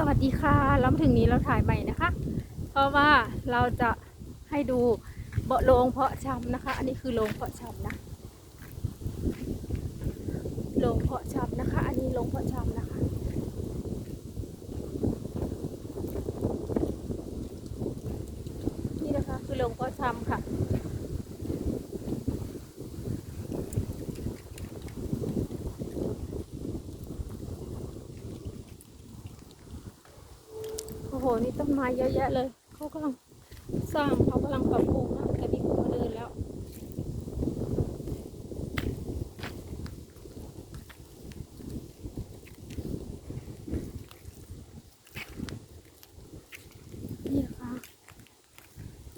สวัสดีค่ะแล้วถึงนี้เราถ่ายใหม่นะคะ เพราะว่าเราจะให้ดูเบาะโรงเพาะชำนะคะ อันนี้คือโรงเพาะชำนะโรงเพาะชำนะคะ อันนี้โรงเพาะชำนะคะ นี่นะคะคือโรงเพาะชำค่ะ โอ้โห นี่ต้น ไม้เยอะแยะเลยเขากำลังสร้างเขากำลังปรับปรุงนะแต่นี่ผมมาเดินแล้วนี่นะคะ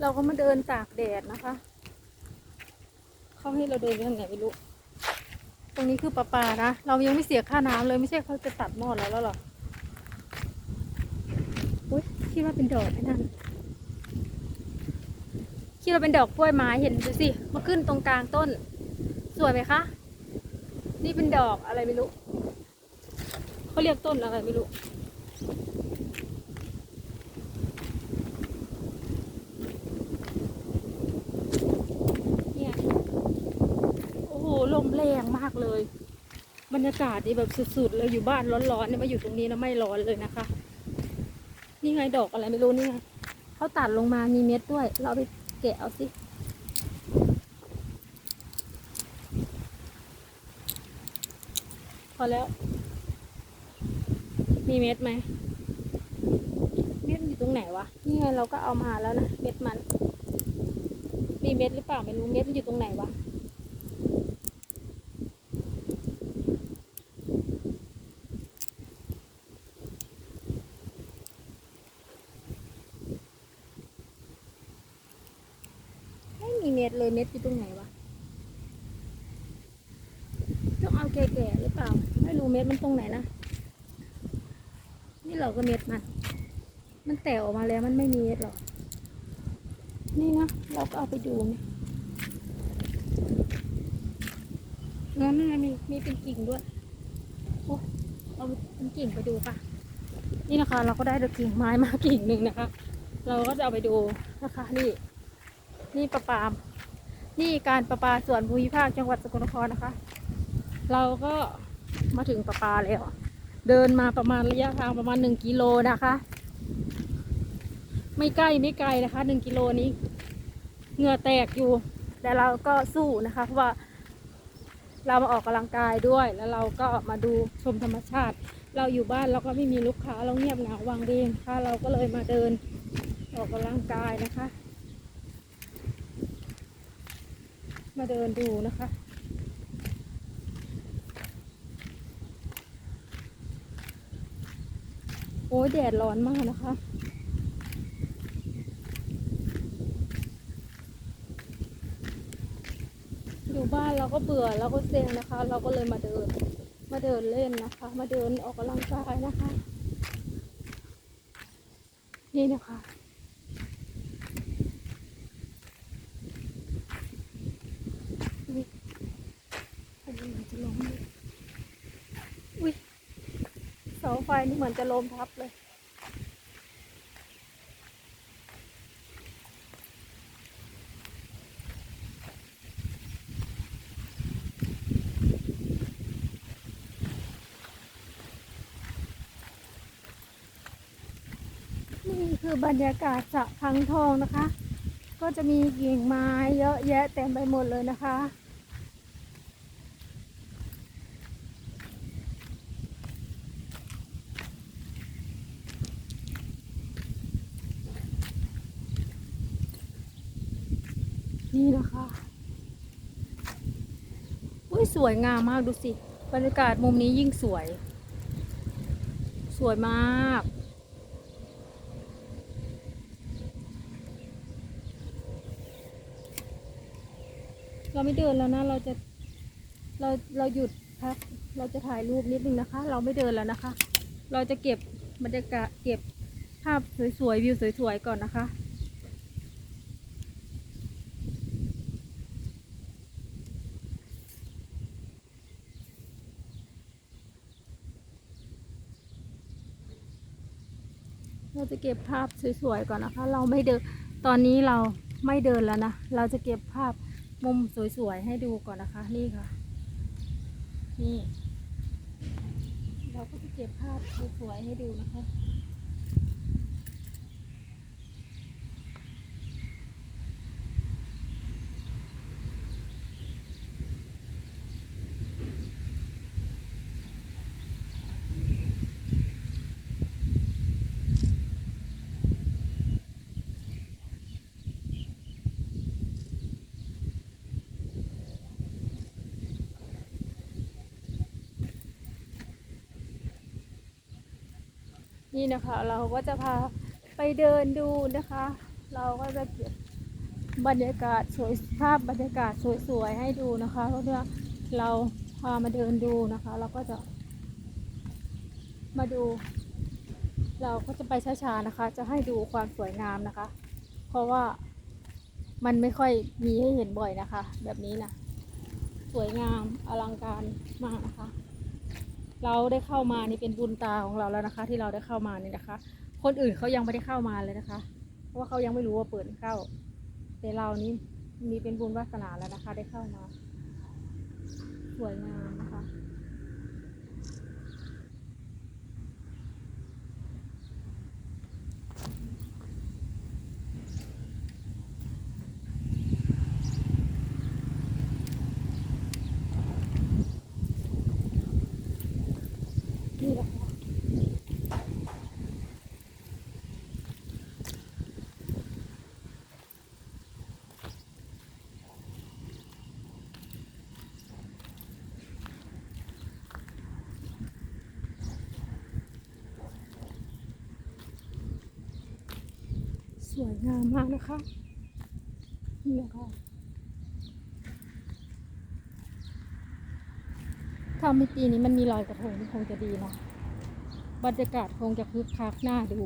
เราก็มาเดินตากแดดนะคะเขาให้เราเดินไปทางไหนไม่รู้ ตรงนี้คือประปานะ เรายังไม่เสียค่าน้ำเลยไม่ใช่เขาจะตัดหม้อแล้วแล้วหรอ คิดว่าเป็นดอกไอ้นั่นคิดว่าเป็นดอกกล้วยไม้เห็นดูสิมาขึ้นตรงกลางต้น สวยไหมคะ นี่เป็นดอกอะไรไม่รู้เขาเรียกต้นอะไรไม่รู้เนี่ยโอ้โหลมแรงมากเลย บรรยากาศนี่แบบสุดๆเลยอยู่บ้านร้อนๆเนี่ยมาอยู่ตรงนี้แล้วไม่ร้อนเลยนะคะ นี่ไงดอกอะไรไม่รู้นี่ไงเขาตัดลงมามีเม็ดด้วย เราไปแกะเอาสิพอแล้ว มีเม็ดไหมเม็ดอยู่ตรงไหนวะ นี่ไงเราก็เอามาแล้วนะ เม็ดมัน มีเม็ดหรือเปล่าไม่รู้ เม็ดมันอยู่ตรงไหนวะ เม็ดเลยเม็ดอยู่ตรงไหนวะต้องเอาแก่ๆหรือเปล่า ไม่รู้เม็ดมันตรงไหนนะนี่เราก็เม็ดมัน มันแตกออกมาแล้วมันไม่มีเม็ดหรอกนี่นะเราก็เอาไปดูนะงั้นไงมีมีเป็นกิ่งด้วยโอ้เอาเป็นกิ่งไปดูปะนี่นะคะ เราก็ได้ดอกกิ่งไม้มากิ่งหนึ่งนะคะ เราก็จะเอาไปดูนะคะ นี่ นี่ประปาม นี่การประปาส่วนภูมิภาคจังหวัดสกลนครนะคะ เราก็มาถึงประปาแล้ว เดินมาประมาณระยะทางประมาณหนึ่งกิโลนะคะ ไม่ใกล้ไม่ไกลนะคะหนึ่งกิโลนี้เหงื่อแตกอยู่แต่เราก็สู้นะคะเพราะว่าเรามาออกกำลังกายด้วย แล้วเราก็มาดูชมธรรมชาติ เราอยู่บ้านเราก็ไม่มีลูกค้าเราเงียบเหงาวังเวงค่ะ เราก็เลยมาเดินออกกำลังกายนะคะ มาเดินดูนะคะ โอ้ยแดดร้อนมากนะคะอยู่บ้านเราก็เบื่อเราก็เซ็งนะคะ เราก็เลยมาเดิน มาเดินเล่นนะคะ มาเดินออกกำลังกายนะคะ นี่นะคะ อุ๊ยอันนี้เหมือนจะล้มเลยอุ้ยเสาไฟ นี่เหมือนจะลมทับเลย นี่คือบรรยากาศสระพังทองนะคะ ก็จะมีกิ่งไม้เยอะแยะเต็มไปหมดเลยนะคะ นี่นะคะอุ้ยสวยงามมากดูสิ บรรยากาศมุมนี้ยิ่งสวย สวยมาก เราไม่เดินแล้วนะ เราจะเราเราหยุดพักเราจะถ่ายรูปนิดนึงนะคะ เราไม่เดินแล้วนะคะ เราจะเก็บบรรยากาศเก็บภาพสวยๆวิวสวยๆก่อนนะคะ เราจะเก็บภาพสวยๆก่อนนะคะ เราไม่เดินตอนนี้เราไม่เดินแล้วนะ เราจะเก็บภาพมุมสวยๆให้ดูก่อนนะคะ นี่ค่ะ นี่ เราก็จะเก็บภาพสวยๆให้ดูนะคะ นี่นะคะเราก็จะพาไปเดินดูนะคะ เราก็จะเก็บบรรยากาศสวยภาพบรรยากาศสวยๆให้ดูนะคะเพราะว่าเราพามาเดินดูนะคะ เราก็จะ มาดู เราก็จะไปช้าๆนะคะ จะให้ดูความสวยงามนะคะ เพราะว่ามันไม่ค่อยมีให้เห็นบ่อยนะคะ แบบนี้นะสวยงามอลังการมากนะคะ เราได้เข้ามานี่เป็นบุญตาของเราแล้วนะคะ ที่เราได้เข้ามานี่นะคะ คนอื่นเขายังไม่ได้เข้ามาเลยนะคะ เพราะว่าเขายังไม่รู้ว่าเปิดเข้า แต่เรานี่มีเป็นบุญวาสนาแล้วนะคะ ได้เข้ามา สวยงามนะคะ วยงามมากนะคะ นี่และค่ะถ้าไม่ปีนี้มันมีลอยกระทงคงจะดีนะบรรยากาศคงจะคึกคักน่าดู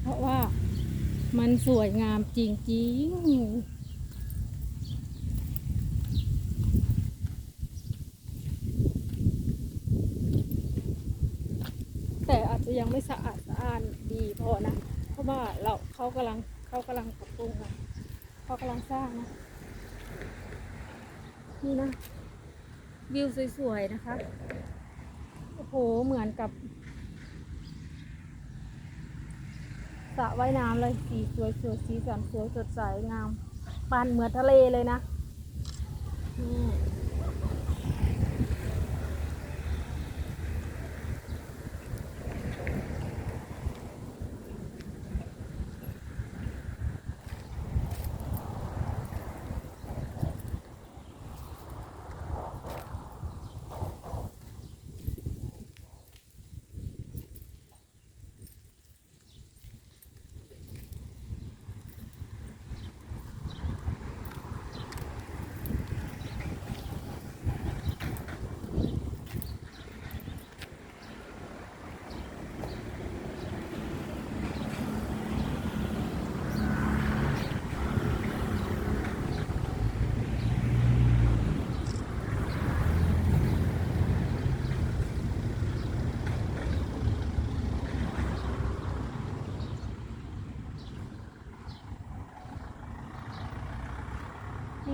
เพราะว่ามันสวยงามจริงๆแต่อาจจะยังไม่สะอาดสะอ้านดีพอนะ ราะว่าเราเขากำลังเขากำลังปรับปรุงนะเขากำลังสร้างนะนี่นะ วิวสวยๆนะคะ โอ้โห เหมือนกับสระว่ายน้ำเลยสีสวยสวยสีสันสวยสดใสงามปานเหมือนทะเลเลยนะนี่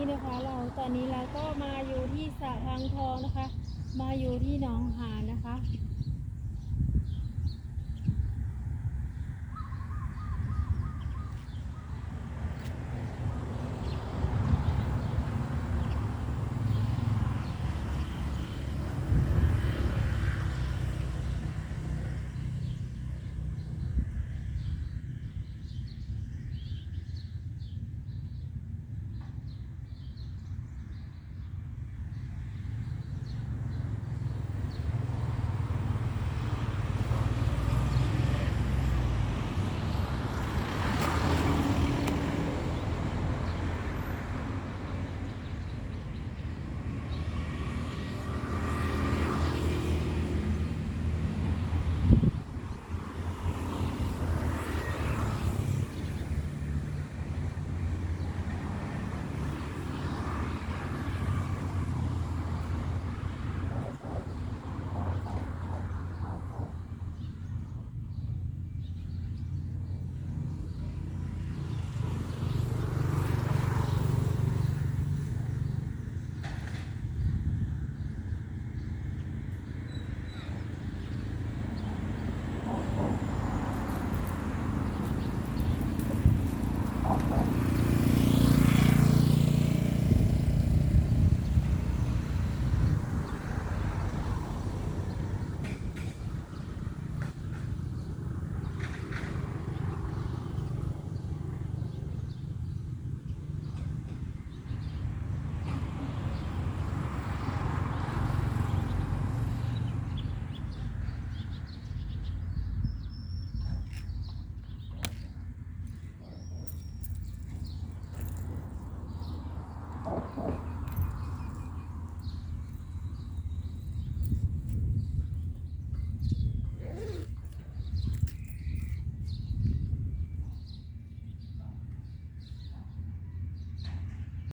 นี่นะคะเราตอนนี้เราก็มาอยู่ที่สระพังทองนะคะ มาอยู่ที่หนองหาน